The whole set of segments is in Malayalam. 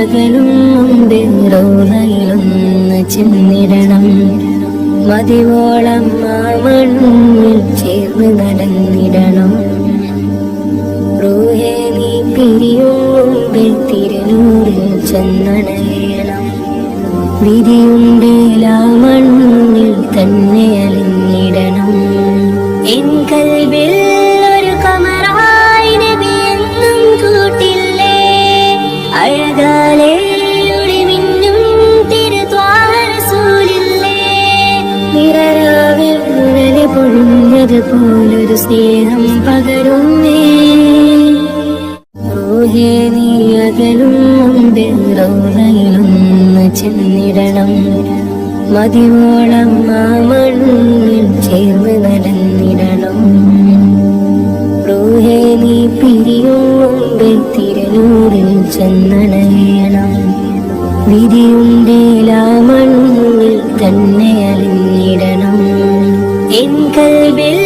അകലും ചെന്നിടണം. മതിവോളം ആ മണ്ണിൽ ചേർന്ന് നടന്നിടണം. റൂഹേ നീ തിരുനൂറിൽ ചെന്നണയണം. മണ്ണിൽ തന്നെ ഉടനെ പോലൊരു സ്നേഹം പകരുന്നേ. നീ അകലും ചെന്നിടണം. മതിവോളം ആ മണ്ണിൽ ചേർന്ന് നടന്നിടണം. റൂഹേ നീ പിരിയും മുമ്പേ ചെന്നണയണം വിധിയുണ്ടേലാ മണ്ണിൽ തന്നെ എൻ കൽവിൽ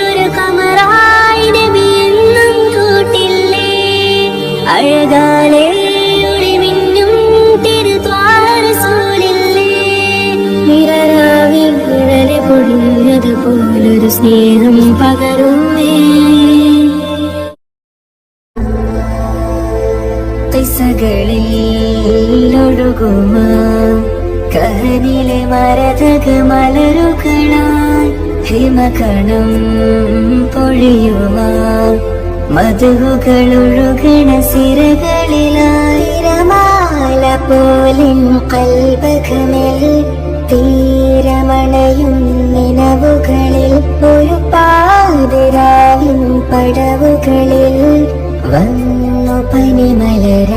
ഒരു കമറായി നബി എന്നും കൂട്ടില്ലേ? അഴകാലേ പൊഴിഞ്ഞത് പോലൊരു സ്നേഹം പകരുന്നേ. കഹനിലെ മരതക മലരുകളാൽ ഹിമകണം പൊഴിയുമ മധുകൾ ഒഴുകണ സിരകളിലായിരമാല പോലിൻ കൽബകമിൽ തീരമണയും നിലവുകളിൽ ഒരു പാതിരാവിൻ പടവുകളിൽ വന്നു പനിമലരായി